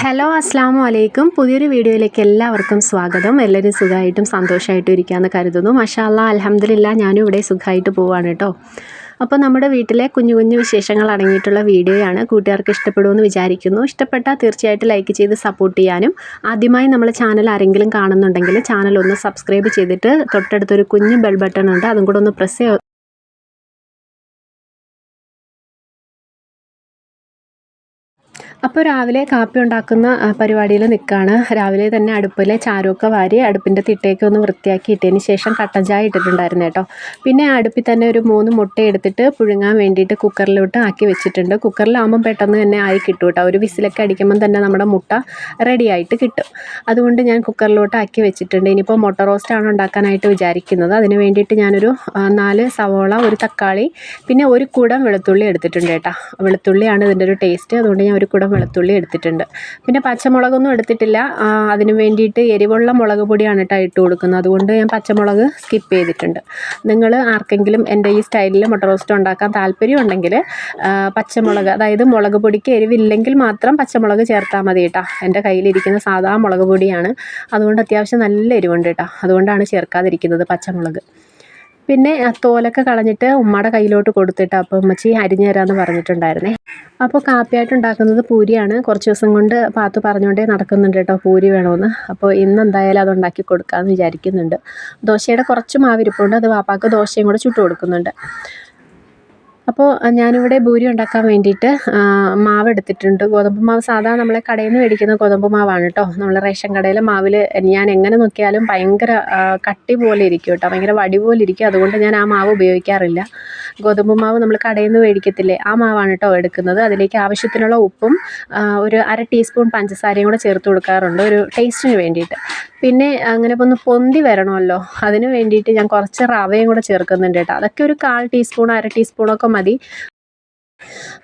Hello അസ്സാമു അലൈക്കും പുതിയൊരു വീഡിയോയിലേക്ക് എല്ലാവർക്കും സ്വാഗതം. എല്ലാവരും സുഖമായിട്ടും സന്തോഷമായിട്ടും ഇരിക്കാമെന്ന് കരുതുന്നു. മഷാല്ല അലഹമ്മദില്ല ഞാനും ഇവിടെ സുഖമായിട്ട് പോവാണ് കേട്ടോ. അപ്പോൾ നമ്മുടെ വീട്ടിലെ കുഞ്ഞു കുഞ്ഞു വിശേഷങ്ങൾ അടങ്ങിയിട്ടുള്ള വീഡിയോയാണ്. കൂട്ടുകാർക്ക് ഇഷ്ടപ്പെടുമെന്ന് വിചാരിക്കുന്നു. ഇഷ്ടപ്പെട്ടാൽ തീർച്ചയായിട്ടും ലൈക്ക് ചെയ്ത് സപ്പോർട്ട് ചെയ്യാനും. ആദ്യമായി നമ്മൾ ചാനൽ ആരെങ്കിലും കാണുന്നുണ്ടെങ്കിൽ ചാനൽ ഒന്ന് സബ്സ്ക്രൈബ് ചെയ്തിട്ട് തൊട്ടടുത്തൊരു കുഞ്ഞു ബെൽ ബട്ടൺ ഉണ്ട്. അതും കൂടെ ഒന്ന് പ്രസ് അപ്പോൾ രാവിലെ കാപ്പി ഉണ്ടാക്കുന്ന പരിപാടിയിൽ നിൽക്കുകയാണ് രാവിലെ തന്നെ അടുപ്പിലെ ചാരമൊക്കെ വാരി അടുപ്പിന്റെ തിട്ടയൊക്കെ ഒന്ന് വൃത്തിയാക്കി ഇട്ടതിന് ശേഷം കട്ടൻ ചായ ഇട്ടിട്ടുണ്ടായിരുന്നു കേട്ടോ. പിന്നെ അടുപ്പിൽ തന്നെ ഒരു മൂന്ന് മുട്ട എടുത്തിട്ട് പുഴുങ്ങാൻ വേണ്ടിയിട്ട് കുക്കറിലോട്ട് ആക്കി വെച്ചിട്ടുണ്ട്. കുക്കറിലാകുമ്പം പെട്ടെന്ന് തന്നെ ആയി കിട്ടും കേട്ടോ. ഒരു വിസിലൊക്കെ അടിക്കുമ്പം തന്നെ നമ്മുടെ മുട്ട റെഡി ആയിട്ട് കിട്ടും. അതുകൊണ്ട് ഞാൻ കുക്കറിലോട്ട് ആക്കി വെച്ചിട്ടുണ്ട്. ഇനിയിപ്പോൾ മുട്ട റോസ്റ്റാണ് ഉണ്ടാക്കാനായിട്ട് വിചാരിക്കുന്നത്. അതിന് വേണ്ടിയിട്ട് ഞാനൊരു നാല് സവോള ഒരു തക്കാളി പിന്നെ ഒരു കുടം വെളുത്തുള്ളി എടുത്തിട്ടുണ്ട് കേട്ടോ. വെളുത്തുള്ളിയാണ് ഇതിന്റെ ഒരു ടേസ്റ്റ് അതുകൊണ്ട് ഞാൻ ഒരു കുടം വെളുത്തുള്ളി എടുത്തിട്ടുണ്ട്. പിന്നെ പച്ചമുളകൊന്നും എടുത്തിട്ടില്ല. അതിന് വേണ്ടിയിട്ട് എരിവുള്ള മുളക് പൊടിയാണ് കേട്ടോ ഇട്ട് കൊടുക്കുന്നത്. അതുകൊണ്ട് ഞാൻ പച്ചമുളക് സ്കിപ്പ് ചെയ്തിട്ടുണ്ട്. നിങ്ങൾ ആർക്കെങ്കിലും എന്റെ ഈ സ്റ്റൈലിൽ മുട്ട റോസ്റ്റ് ഉണ്ടാക്കാൻ താല്പര്യമുണ്ടെങ്കിൽ പച്ചമുളക് അതായത് മുളക് പൊടിക്ക് എരിവില്ലെങ്കിൽ മാത്രം പച്ചമുളക് ചേർത്താൽ മതി കേട്ടോ എന്റെ കയ്യിലിരിക്കുന്ന സാധാ മുളക് പൊടിയാണ്. അതുകൊണ്ട് അത്യാവശ്യം നല്ല എരിവുണ്ട് കേട്ടോ അതുകൊണ്ടാണ് ചേർക്കാതിരിക്കുന്നത് പച്ചമുളക്. പിന്നെ തോലൊക്കെ കളഞ്ഞിട്ട് ഉമ്മയുടെ കയ്യിലോട്ട് കൊടുത്തിട്ട് അപ്പോൾ ഉമ്മച്ചി അരിഞ്ഞു തരാമെന്ന് പറഞ്ഞിട്ടുണ്ടായിരുന്നേ. അപ്പോൾ കാപ്പിയായിട്ട് ഉണ്ടാക്കുന്നത് പൂരിയാണ്. കുറച്ച് ദിവസം കൊണ്ട് പാത്തു പറഞ്ഞുകൊണ്ടേ നടക്കുന്നുണ്ട് കേട്ടോ പൂരി വേണമെന്ന് അപ്പോൾ ഇന്ന് എന്തായാലും അത് ഉണ്ടാക്കി കൊടുക്കാമെന്ന് വിചാരിക്കുന്നുണ്ട്. ദോശയുടെ കുറച്ച് മാവിരിപ്പുണ്ട്. അത് വാപ്പാക്ക് ദോശയും കൂടെ ചുട്ട് കൊടുക്കുന്നുണ്ട്. അപ്പോൾ ഞാനിവിടെ ഭൂരി ഉണ്ടാക്കാൻ വേണ്ടിയിട്ട് മാവ് എടുത്തിട്ടുണ്ട്. ഗോതമ്പ് മാവ് സാധാ നമ്മളെ കടയിൽ നിന്ന് മേടിക്കുന്ന ഗോതമ്പ് മാവാണ് കേട്ടോ നമ്മൾ റേഷൻ കടയിലെ മാവിൽ ഞാൻ എങ്ങനെ നോക്കിയാലും ഭയങ്കര കട്ടി പോലെ ഇരിക്കും കേട്ടോ ഭയങ്കര വടി പോലെ ഇരിക്കും. അതുകൊണ്ട് ഞാൻ ആ മാവ് ഉപയോഗിക്കാറില്ല. ഗോതമ്പ് മാവ് നമ്മൾ കടയിൽ നിന്ന് മേടിക്കത്തില്ലേ ആ മാവാണ് കേട്ടോ എടുക്കുന്നത്. അതിലേക്ക് ആവശ്യത്തിനുള്ള ഉപ്പും ഒരു അര ടീസ്പൂൺ പഞ്ചസാരയും കൂടെ ചേർത്ത് കൊടുക്കാറുണ്ട്. ഒരു ടേസ്റ്റിന് വേണ്ടിയിട്ട്. പിന്നെ അങ്ങനെ ഒന്ന് പൊന്തി വരണമല്ലോ. അതിന് വേണ്ടിയിട്ട് ഞാൻ കുറച്ച് റവയും കൂടെ ചേർക്കുന്നുണ്ട് കേട്ടോ അതൊക്കെ ഒരു കാൽ ടീസ്പൂൺ അര ടീസ്പൂണൊക്കെ മതി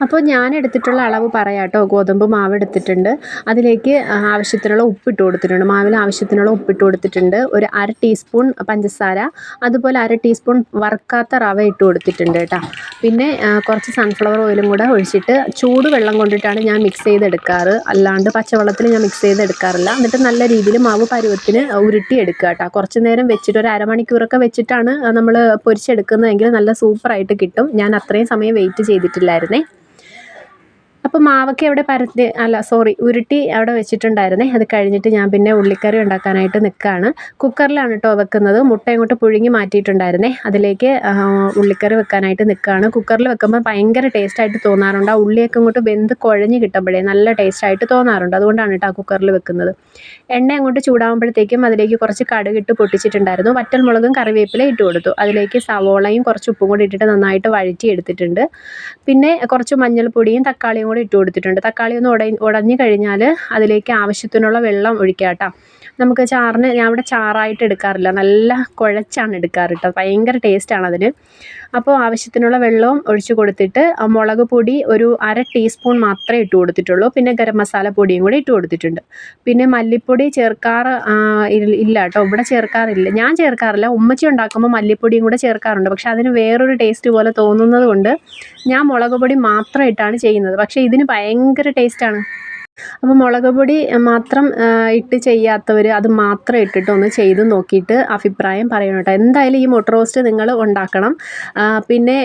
അപ്പോൾ ഞാൻ എടുത്തിട്ടുള്ള അളവ് പറയാം കേട്ടോ ഗോതമ്പ് മാവ് എടുത്തിട്ടുണ്ട്. അതിലേക്ക് ആവശ്യത്തിനുള്ള ഉപ്പിട്ട് കൊടുത്തിട്ടുണ്ട്. മാവിൽ ആവശ്യത്തിനുള്ള ഉപ്പിട്ട് കൊടുത്തിട്ടുണ്ട്. ഒരു അര ടീസ്പൂൺ പഞ്ചസാര. അതുപോലെ അര ടീസ്പൂൺ വറുക്കാത്ത റവ ഇട്ട് കൊടുത്തിട്ടുണ്ട് കേട്ടോ. പിന്നെ കുറച്ച് സൺഫ്ലവർ ഓയിലും കൂടെ ഒഴിച്ചിട്ട് ചൂട് വെള്ളം കൊണ്ടിട്ടാണ് ഞാൻ മിക്സ് ചെയ്തെടുക്കാറ്. അല്ലാണ്ട് പച്ചവെള്ളത്തിൽ ഞാൻ മിക്സ് ചെയ്തെടുക്കാറില്ല. എന്നിട്ട് നല്ല രീതിയിൽ മാവ് പരുവത്തിന് ഉരുട്ടി എടുക്കുക കേട്ടോ. കുറച്ച് നേരം വെച്ചിട്ട് ഒരു അരമണിക്കൂറൊക്കെ വെച്ചിട്ടാണ് നമ്മൾ പൊരിച്ചെടുക്കുന്നതെങ്കിൽ നല്ല സൂപ്പറായിട്ട് കിട്ടും. ഞാൻ അത്രയും സമയം വെയിറ്റ് ചെയ്തിട്ടില്ലായിരുന്നേ. né? അപ്പോൾ മാവൊക്കെ അവിടെ പരത്തി അല്ല സോറി ഉരുട്ടി അവിടെ വെച്ചിട്ടുണ്ടായിരുന്നേ. അത് കഴിഞ്ഞിട്ട് ഞാൻ പിന്നെ ഉള്ളിക്കറി ഉണ്ടാക്കാനായിട്ട് നിൽക്കുകയാണ് കുക്കറിലാണ് കേട്ടോ വെക്കുന്നത്. മുട്ട ഇങ്ങോട്ട് പുഴുങ്ങി മാറ്റിയിട്ടുണ്ടായിരുന്നേ. അതിലേക്ക് ഉള്ളിക്കറി വെക്കാനായിട്ട് നിൽക്കുകയാണ് കുക്കറിൽ വെക്കുമ്പോൾ ഭയങ്കര ടേസ്റ്റായിട്ട് തോന്നാറുണ്ട്. ആ ഉള്ളിയൊക്കെ ഇങ്ങോട്ട് വെന്ത് കുഴഞ്ഞ് കിട്ടുമ്പോഴേ നല്ല ടേസ്റ്റായിട്ട് തോന്നാറുണ്ട്. അതുകൊണ്ടാണ് കേട്ടോ ആ കുക്കറിൽ വെക്കുന്നത്. എണ്ണ അങ്ങോട്ട് ചൂടാകുമ്പോഴത്തേക്കും അതിലേക്ക് കുറച്ച് കടുകിട്ട് പൊട്ടിച്ചിട്ടുണ്ടായിരുന്നു. വറ്റൽമുളകും കറിവേപ്പില ഇട്ട് കൊടുത്തു. അതിലേക്ക് സവോളയും കുറച്ച് ഉപ്പും കൂടി ഇട്ടിട്ട് നന്നായിട്ട് വഴറ്റി എടുത്തിട്ടുണ്ട് പിന്നെ കുറച്ച് മഞ്ഞൾപ്പൊടിയും തക്കാളിയും കൂടി ഇട്ട് കൊടുത്തിട്ടുണ്ട് തക്കാളി ഒന്ന് ഉട ഉടഞ്ഞു കഴിഞ്ഞാൽ അതിലേക്ക് ആവശ്യത്തിനുള്ള വെള്ളം ഒഴിക്കുക കേട്ടോ നമുക്ക് ചാറിന് ഞാൻ ഇവിടെ ചാറായിട്ട് എടുക്കാറില്ല. നല്ല കുഴച്ചാണ് എടുക്കാറ് കേട്ടോ ഭയങ്കര ടേസ്റ്റാണ് അതിന്. അപ്പോൾ ആവശ്യത്തിനുള്ള വെള്ളവും ഒഴിച്ച് കൊടുത്തിട്ട് മുളക് പൊടി ഒരു അര ടീസ്പൂൺ മാത്രമേ ഇട്ട് കൊടുത്തിട്ടുള്ളൂ. പിന്നെ ഗരം മസാല പൊടിയും കൂടി ഇട്ട് കൊടുത്തിട്ടുണ്ട്. പിന്നെ മല്ലിപ്പൊടി ചേർക്കാറ് ഇല്ല കേട്ടോ. ഇവിടെ ചേർക്കാറില്ല. ഞാൻ ചേർക്കാറില്ല. ഉമ്മച്ചി ഉണ്ടാക്കുമ്പോൾ മല്ലിപ്പൊടിയും കൂടെ ചേർക്കാറുണ്ട്. പക്ഷെ അതിന് വേറൊരു ടേസ്റ്റ് പോലെ തോന്നുന്നത് കൊണ്ട് ഞാൻ മുളക് പൊടി മാത്രമായിട്ടാണ് ചെയ്യുന്നത്. പക്ഷേ ഇതിന് ഭയങ്കര ടേസ്റ്റാണ്. അപ്പോൾ മുളക് പൊടി മാത്രം ഇട്ട് ചെയ്യാത്തവർ അത് മാത്രം ഇട്ടിട്ട് ഒന്ന് ചെയ്ത് നോക്കിയിട്ട് അഭിപ്രായം പറയണം കേട്ടോ. എന്തായാലും ഈ മുട്ട റോസ്റ്റ് നിങ്ങൾ ഉണ്ടാക്കണം. പിന്നെ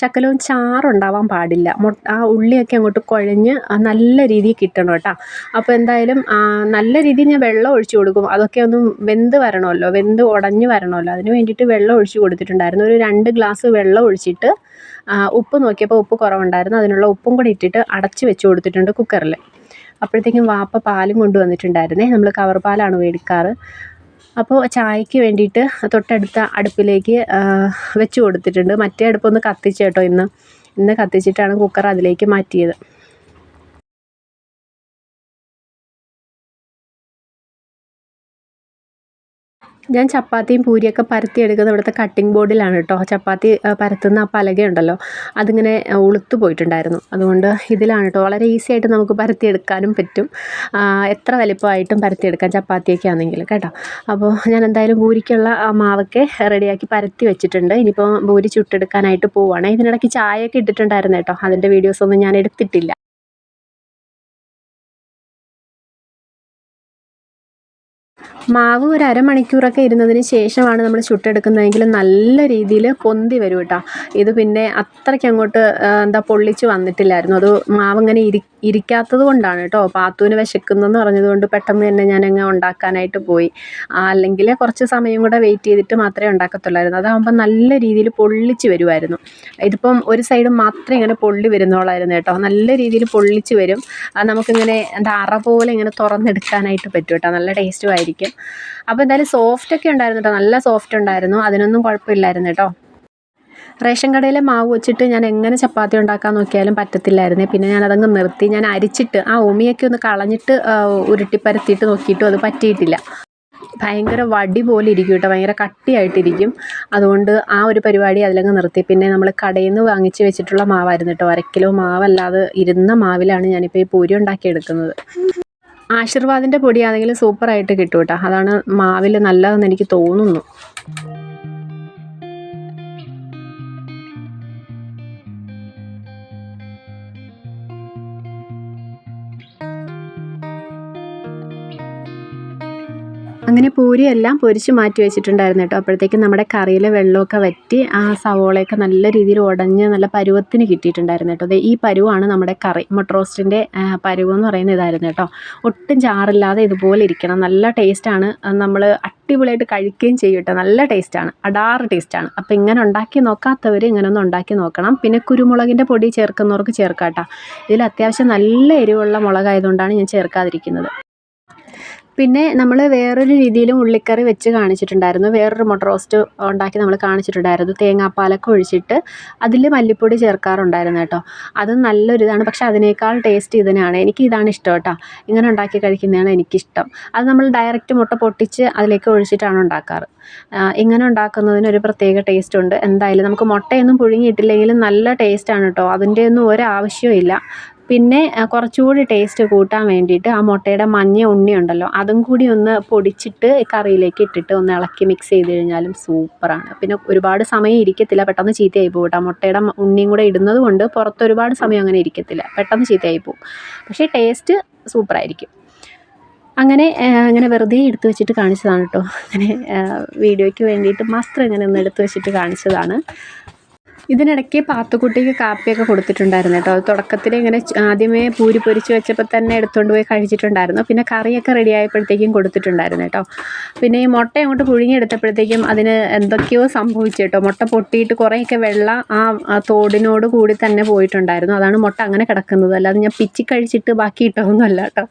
ശകലവും ചാറുണ്ടാവാൻ പാടില്ല. ആ ഉള്ളിയൊക്കെ അങ്ങോട്ട് കുഴഞ്ഞ് നല്ല രീതിയിൽ കിട്ടണം കേട്ടോ. അപ്പോൾ എന്തായാലും നല്ല രീതിയിൽ ഞാൻ വെള്ളം ഒഴിച്ചു കൊടുക്കും. അതൊക്കെ ഒന്ന് വെന്ത് വരണമല്ലോ വെന്ത് ഉടഞ്ഞ് വരണമല്ലോ. അതിന് വേണ്ടിയിട്ട് വെള്ളം ഒഴിച്ച് കൊടുത്തിട്ടുണ്ടായിരുന്നു. ഒരു രണ്ട് ഗ്ലാസ് വെള്ളം ഒഴിച്ചിട്ട് ഉപ്പ് നോക്കിയപ്പോൾ ഉപ്പ് കുറവുണ്ടായിരുന്നു. അതിനുള്ള ഉപ്പും കൂടി ഇട്ടിട്ട് അടച്ച് വെച്ച് കൊടുത്തിട്ടുണ്ട് കുക്കറിൽ അപ്പോഴത്തേക്കും വാപ്പ പാലും കൊണ്ടുവന്നിട്ടുണ്ടായിരുന്നേ. നമ്മൾ കവർ പാലാണ് മേടിക്കാറ്. അപ്പോൾ ചായയ്ക്ക് വേണ്ടിയിട്ട് തൊട്ടടുത്ത അടുപ്പിലേക്ക് വെച്ച് കൊടുത്തിട്ടുണ്ട്. മറ്റേ അടുപ്പൊന്ന് കത്തിച്ചു കേട്ടോ ഇന്ന്. ഇന്ന് കത്തിച്ചിട്ടാണ് കുക്കർ അതിലേക്ക് മാറ്റിയത്. ഞാൻ ചപ്പാത്തിയും പൂരിയൊക്കെ പരത്തിയെടുക്കുന്നത് ഇവിടുത്തെ കട്ടിംഗ് ബോർഡിലാണ് കേട്ടോ ചപ്പാത്തി പരത്തുന്ന ആ പലകയുണ്ടല്ലോ അതിങ്ങനെ ഉളുത്തു പോയിട്ടുണ്ടായിരുന്നു. അതുകൊണ്ട് ഇതിലാണ് കേട്ടോ വളരെ ഈസി ആയിട്ട് നമുക്ക് പരത്തിയെടുക്കാനും പറ്റും. എത്ര വലിപ്പമായിട്ടും പരത്തിയെടുക്കാം ചപ്പാത്തിയൊക്കെ ആണെങ്കിൽ കേട്ടോ. അപ്പോൾ ഞാൻ എന്തായാലും പൂരിക്കുള്ള ആ മാവൊക്കെ റെഡിയാക്കി പരത്തി വെച്ചിട്ടുണ്ട്. ഇനിയിപ്പോൾ പൂരി ചുട്ടെടുക്കാനായിട്ട് പോവുകയാണ് ഇതിനിടയ്ക്ക് ചായയൊക്കെ ഇട്ടിട്ടുണ്ടായിരുന്നു കേട്ടോ അതിന്റെ വീഡിയോസൊന്നും ഞാൻ എടുത്തിട്ടില്ല. മാവ് ഒരു അരമണിക്കൂറൊക്കെ ഇരുന്നതിന് ശേഷമാണ് നമ്മൾ ചുട്ടെടുക്കുന്നതെങ്കിൽ നല്ല രീതിയിൽ പൊന്തി വരും കേട്ടോ ഇത് പിന്നെ അത്രയ്ക്ക് അങ്ങോട്ട് എന്താ പൊള്ളിച്ച് വന്നിട്ടില്ലായിരുന്നു. അത് മാവ് ഇങ്ങനെ ഇരി ഇരിക്കാത്തത് കൊണ്ടാണ് കേട്ടോ പാത്തുവിന് വിശക്കുന്നെന്ന് പറഞ്ഞതുകൊണ്ട് പെട്ടെന്ന് തന്നെ ഞാനങ്ങ് ഉണ്ടാക്കാനായിട്ട് പോയി. അല്ലെങ്കിൽ കുറച്ച് സമയം കൂടെ വെയിറ്റ് ചെയ്തിട്ട് മാത്രമേ ഉണ്ടാക്കത്തുള്ളായിരുന്നു. അതാകുമ്പോൾ നല്ല രീതിയിൽ പൊള്ളിച്ച് വരുമായിരുന്നു. ഇതിപ്പം ഒരു സൈഡ് മാത്രമേ ഇങ്ങനെ പൊള്ളി വരുന്നോളായിരുന്നു കേട്ടോ നല്ല രീതിയിൽ പൊള്ളിച്ച് വരും. നമുക്കിങ്ങനെ എന്താ അറ പോലെ ഇങ്ങനെ തുറന്നെടുക്കാനായിട്ട് പറ്റും കേട്ടോ നല്ല ടേസ്റ്റും ആയിരിക്കും. അപ്പോൾ എന്തായാലും സോഫ്റ്റ് ഒക്കെ ഉണ്ടായിരുന്നു കേട്ടോ നല്ല സോഫ്റ്റ് ഉണ്ടായിരുന്നു. അതിനൊന്നും കുഴപ്പമില്ലായിരുന്നു കേട്ടോ റേഷൻ കടയിലെ മാവ് വെച്ചിട്ട് ഞാൻ എങ്ങനെ ചപ്പാത്തി ഉണ്ടാക്കാൻ നോക്കിയാലും പറ്റത്തില്ലായിരുന്നു. പിന്നെ ഞാൻ അതങ്ങ് നിർത്തി. ഞാൻ അരിച്ചിട്ട് ആ ഉമിയൊക്കെ ഒന്ന് കളഞ്ഞിട്ട് ഉരുട്ടിപ്പരത്തിയിട്ട് നോക്കിയിട്ടും അത് പറ്റിയിട്ടില്ല. ഭയങ്കര വടി പോലെ ഇരിക്കും കേട്ടോ ഭയങ്കര കട്ടിയായിട്ടിരിക്കും. അതുകൊണ്ട് ആ ഒരു പരിപാടി അതിലങ്ങ് നിർത്തി. പിന്നെ നമ്മൾ കടയിൽ നിന്ന് വാങ്ങിച്ച് വെച്ചിട്ടുള്ള മാവായിരുന്നു കേട്ടോ അര കിലോ മാവല്ലാതെ ഇരുന്ന മാവിലാണ് ഞാനിപ്പോൾ ഈ പൂരി ഉണ്ടാക്കിയെടുക്കുന്നത്. ആശീർവാദിന്റെ പൊടിയാണെങ്കിൽ സൂപ്പറായിട്ട് കിട്ടും കേട്ടോ അതാണ് മാവിൽ നല്ലതെന്ന് എനിക്ക് തോന്നുന്നു. അങ്ങനെ പൂരിയെല്ലാം പൊരിച്ച് മാറ്റി വെച്ചിട്ടുണ്ടായിരുന്നു കേട്ടോ. അപ്പോഴത്തേക്കും നമ്മുടെ കറിയിലെ വെള്ളമൊക്കെ വറ്റി ആ സവോളയൊക്കെ നല്ല രീതിയിൽ ഉടഞ്ഞ് നല്ല പരുവത്തിന് കിട്ടിയിട്ടുണ്ടായിരുന്നു കേട്ടോ. ഈ പരുവാണ് നമ്മുടെ കറി. മുട്ട റോസ്റ്റിന്റെ പരുവ് എന്ന് പറയുന്നത് ഇതായിരുന്നു കേട്ടോ. ഒട്ടും ചാറില്ലാതെ ഇതുപോലെ ഇരിക്കണം. നല്ല ടേസ്റ്റാണ്. നമ്മൾ അടിപൊളിയായിട്ട് കഴിക്കുകയും ചെയ്യും കേട്ടോ. നല്ല ടേസ്റ്റാണ്. അടാറ് ടേസ്റ്റാണ്. അപ്പോൾ ഇങ്ങനെ ഉണ്ടാക്കി നോക്കാത്തവർ ഇങ്ങനെ ഒന്ന് ഉണ്ടാക്കി നോക്കണം. പിന്നെ കുരുമുളകിന്റെ പൊടി ചേർക്കുന്നവർക്ക് ചേർക്കാം കേട്ടോ. ഇതിൽ അത്യാവശ്യം നല്ല എരിവുള്ള മുളകായതുകൊണ്ടാണ് ഞാൻ ചേർക്കാതിരിക്കുന്നത്. പിന്നെ നമ്മൾ വേറൊരു രീതിയിലും ഉള്ളിക്കറി വെച്ച് കാണിച്ചിട്ടുണ്ടായിരുന്നു. വേറൊരു മുട്ട റോസ്റ്റ് ഉണ്ടാക്കി നമ്മൾ കാണിച്ചിട്ടുണ്ടായിരുന്നു. തേങ്ങാപ്പാലൊക്കെ ഒഴിച്ചിട്ട് അതിൽ മല്ലിപ്പൊടി ചേർക്കാറുണ്ടായിരുന്നു കേട്ടോ. അത് നല്ലൊരു ഇതാണ്. പക്ഷെ അതിനേക്കാൾ ടേസ്റ്റ് ഇതിനാണ്. എനിക്ക് ഇതാണ് ഇഷ്ടം കേട്ടോ. ഇങ്ങനെ ഉണ്ടാക്കി കഴിക്കുന്നതാണ് എനിക്കിഷ്ടം. അത് നമ്മൾ ഡയറക്റ്റ് മുട്ട പൊട്ടിച്ച് അതിലേക്ക് ഒഴിച്ചിട്ടാണ് ഉണ്ടാക്കാറ്. ഇങ്ങനെ ഉണ്ടാക്കുന്നതിന് ഒരു പ്രത്യേക ടേസ്റ്റ് ഉണ്ട്. എന്തായാലും നമുക്ക് മുട്ടയൊന്നും പുഴുങ്ങിയിട്ടില്ലെങ്കിലും നല്ല ടേസ്റ്റാണ് കേട്ടോ. അതിന്റെ ഒന്നും ഒരാവശ്യവും ഇല്ല. പിന്നെ കുറച്ചുകൂടി ടേസ്റ്റ് കൂട്ടാൻ വേണ്ടിയിട്ട് ആ മുട്ടയുടെ മഞ്ഞ ഉണ്ണി ഉണ്ടല്ലോ അതും കൂടി ഒന്ന് പൊടിച്ചിട്ട് കറിയിലേക്ക് ഇട്ടിട്ട് ഒന്ന് ഇളക്കി മിക്സ് ചെയ്ത് കഴിഞ്ഞാലും സൂപ്പറാണ്. പിന്നെ ഒരുപാട് സമയം ഇരിക്കത്തില്ല പെട്ടെന്ന് ചീത്തയായി പോകും കേട്ടോ. മുട്ടയുടെ ഉണ്ണിയും കൂടെ ഇടുന്നത് കൊണ്ട് പുറത്ത് ഒരുപാട് സമയം അങ്ങനെ ഇരിക്കത്തില്ല പെട്ടെന്ന് ചീത്തയായി പോകും. പക്ഷേ ടേസ്റ്റ് സൂപ്പറായിരിക്കും. അങ്ങനെ അങ്ങനെ വെറുതെ എടുത്തു വെച്ചിട്ട് കാണിച്ചതാണ് കേട്ടോ. അങ്ങനെ വീഡിയോയ്ക്ക് വേണ്ടിയിട്ട് മാത്രം ഇങ്ങനെ ഒന്ന് എടുത്തു വെച്ചിട്ട് കാണിച്ചതാണ്. ഇതിനിടയ്ക്ക് പാത്തുക്കുട്ടിക്ക് കാപ്പിയൊക്കെ കൊടുത്തിട്ടുണ്ടായിരുന്നു കേട്ടോ. തുടക്കത്തിൽ ഇങ്ങനെ ആദ്യമേ പൂരി പൊരിച്ച് വെച്ചപ്പോൾ തന്നെ എടുത്തുകൊണ്ട് പോയി കഴിച്ചിട്ടുണ്ടായിരുന്നു. പിന്നെ കറിയൊക്കെ റെഡി ആയപ്പോഴത്തേക്കും കൊടുത്തിട്ടുണ്ടായിരുന്നു കേട്ടോ. പിന്നെ ഈ മുട്ട അങ്ങോട്ട് പുഴുങ്ങിയെടുത്തപ്പോഴത്തേക്കും അതിന് എന്തൊക്കെയോ സംഭവിച്ചു കേട്ടോ. മുട്ട പൊട്ടിയിട്ട് കുറേയൊക്കെ വെള്ളം ആ തോടിനോട് കൂടി തന്നെ പോയിട്ടുണ്ടായിരുന്നു. അതാണ് മുട്ട അങ്ങനെ കിടക്കുന്നത്. അല്ലാതെ ഞാൻ പിച്ചി കഴിച്ചിട്ട് ബാക്കി ഇട്ടതൊന്നുമല്ല കേട്ടോ.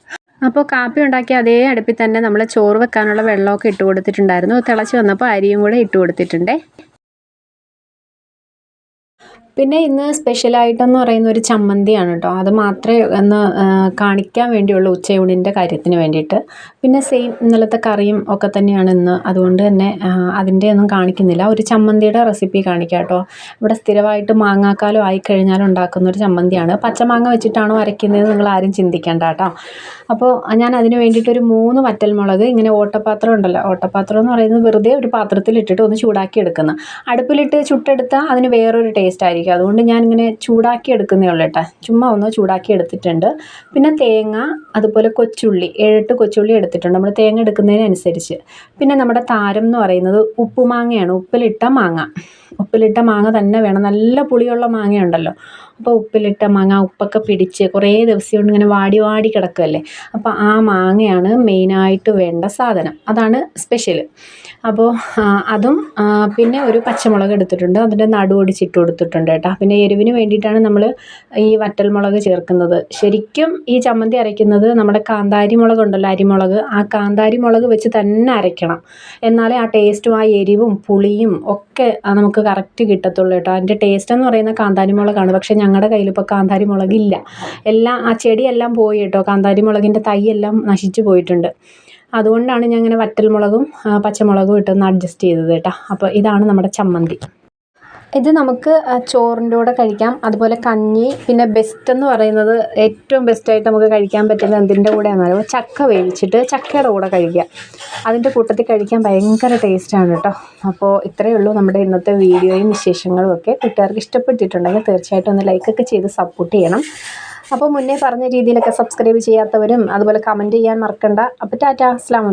അപ്പോൾ കാപ്പി ഉണ്ടാക്കി അതേ അടുപ്പിൽ തന്നെ നമ്മൾ ചോറ് വെക്കാനുള്ള വെള്ളമൊക്കെ ഇട്ട് കൊടുത്തിട്ടുണ്ടായിരുന്നു. തിളച്ച് വന്നപ്പോൾ അരിയും കൂടെ ഇട്ട് കൊടുത്തിട്ടുണ്ടേ. പിന്നെ ഇന്ന് സ്പെഷ്യലായിട്ടെന്ന് പറയുന്ന ഒരു ചമ്മന്തിയാണ് കേട്ടോ അത് മാത്രമേ ഒന്ന് കാണിക്കാൻ വേണ്ടിയുള്ള ഉച്ചയൂണിന്റെ കാര്യത്തിന് വേണ്ടിയിട്ട്. പിന്നെ സെയിം ഇന്നലത്തെ കറിയും ഒക്കെ തന്നെയാണ് ഇന്ന്. അതുകൊണ്ട് തന്നെ അതിന്റെ ഒന്നും കാണിക്കുന്നില്ല. ഒരു ചമ്മന്തിയുടെ റെസിപ്പി കാണിക്കാം കേട്ടോ ഇവിടെ സ്ഥിരമായിട്ട് മാങ്ങാക്കാലം ആയിക്കഴിഞ്ഞാൽ ഉണ്ടാക്കുന്ന ഒരു ചമ്മന്തിയാണ്. പച്ചമാങ്ങ വെച്ചിട്ടാണോ അരയ്ക്കുന്നത് നിങ്ങൾ ആരും ചിന്തിക്കേണ്ട കേട്ടോ അപ്പോൾ ഞാൻ അതിന് വേണ്ടിയിട്ട് ഒരു മൂന്ന് വറ്റൽമുളക് ഇങ്ങനെ ഓട്ടപാത്രം ഉണ്ടല്ലോ ഓട്ടപാത്രം എന്ന് പറയുന്നത് വെറുതെ ഒരു പാത്രത്തിൽ ഇട്ടിട്ട് ഒന്ന് ചൂടാക്കി എടുക്കുന്നത് അടുപ്പിലിട്ട് ചുട്ടെടുത്താൽ അതിന് വേറൊരു ടേസ്റ്റ് ആയിരിക്കും. ആയിരിക്കും അതുകൊണ്ട് ഇങ്ങനെ ചൂടാക്കി എടുക്കുന്നേ ഉള്ളൂ കേട്ടോ. ചുമ്മാ ഒന്ന് ചൂടാക്കി എടുത്തിട്ടുണ്ട്. പിന്നെ തേങ്ങ അതുപോലെ കൊച്ചുള്ളി ഏഴെട്ട് കൊച്ചുള്ളി എടുത്തിട്ടുണ്ട്. നമ്മൾ തേങ്ങ എടുക്കുന്നതിനനുസരിച്ച്. പിന്നെ നമ്മുടെ താരം എന്ന് പറയുന്നത് ഉപ്പുമാങ്ങയാണ്. ഉപ്പിലിട്ട മാങ്ങ. ഉപ്പിലിട്ട മാങ്ങ തന്നെ വേണം. നല്ല പുളിയുള്ള മാങ്ങയുണ്ടല്ലോ അപ്പോൾ ഉപ്പിലിട്ട മാങ്ങ ഉപ്പൊക്കെ പിടിച്ച് കുറേ ദിവസം കൊണ്ട് ഇങ്ങനെ വാടി വാടി കിടക്കുമല്ലേ അപ്പോൾ ആ മാങ്ങയാണ് മെയിനായിട്ട് വേണ്ട സാധനം. അതാണ് സ്പെഷ്യൽ അപ്പോൾ അതും പിന്നെ ഒരു പച്ചമുളക് എടുത്തിട്ടുണ്ട്. അതിന്റെ നടു ഒടിച്ചിട്ട് കൊടുത്തിട്ടുണ്ട് കേട്ടോ. പിന്നെ എരിവിന് വേണ്ടിയിട്ടാണ് നമ്മൾ ഈ വറ്റൽ മുളക് ചേർക്കുന്നത്. ശരിക്കും ഈ ചമ്മന്തി അരയ്ക്കുന്നത് നമ്മുടെ കാന്താരി മുളക് ഉണ്ടല്ലോ അരിമുളക്. ആ കാന്താരി മുളക് വെച്ച് തന്നെ അരയ്ക്കണം. എന്നാലേ ആ ടേസ്റ്റും ആ എരിവും പുളിയും ഒക്കെ നമുക്ക് കറക്റ്റ് കിട്ടത്തുള്ളൂ കേട്ടോ. അതിന്റെ ടേസ്റ്റ് എന്ന് പറയുന്ന കാന്താരി മുളകാണ് പക്ഷേ ഞങ്ങളുടെ കയ്യിൽ ഇപ്പോൾ കാന്താരി മുളകില്ല എല്ലാം ആ ചെടിയെല്ലാം പോയി കേട്ടോ. കാന്താരി മുളകിന്റെ തൈയെല്ലാം നശിച്ചു പോയിട്ടുണ്ട്. അതുകൊണ്ടാണ് ഞാൻ ഇങ്ങനെ വറ്റൽമുളകും പച്ചമുളകും ഇട്ടൊന്ന് അഡ്ജസ്റ്റ് ചെയ്തത് കേട്ടോ. അപ്പോൾ ഇതാണ് നമ്മുടെ ചമ്മന്തി. ഇത് നമുക്ക് ചോറിന്റെ കൂടെ കഴിക്കാം. അതുപോലെ കഞ്ഞി. പിന്നെ ബെസ്റ്റ് എന്ന് പറയുന്നത് ഏറ്റവും ബെസ്റ്റായിട്ട് നമുക്ക് കഴിക്കാൻ പറ്റുന്നത് എന്തിന്റെ കൂടെയാണെന്ന് ചക്ക വേവിച്ചിട്ട് ചക്കയുടെ കൂടെ കഴിക്കുക. അതിന്റെ കൂട്ടത്തിൽ കഴിക്കാൻ ഭയങ്കര ടേസ്റ്റാണ് കേട്ടോ. അപ്പോൾ ഇത്രയേ ഉള്ളൂ നമ്മുടെ ഇന്നത്തെ വീഡിയോയും വിശേഷങ്ങളും ഒക്കെ. കൂട്ടുകാർക്ക് ഇഷ്ടപ്പെട്ടിട്ടുണ്ടെങ്കിൽ തീർച്ചയായിട്ടും ഒന്ന് ലൈക്കൊക്കെ ചെയ്ത് സപ്പോർട്ട് ചെയ്യണം. അപ്പോൾ മുന്നേ പറഞ്ഞ രീതിയിലൊക്കെ സബ്സ്ക്രൈബ് ചെയ്യാത്തവരും അതുപോലെ കമന്റ് ചെയ്യാൻ മറക്കണ്ട. അപ്പോൾ ടാറ്റ അസ്സാം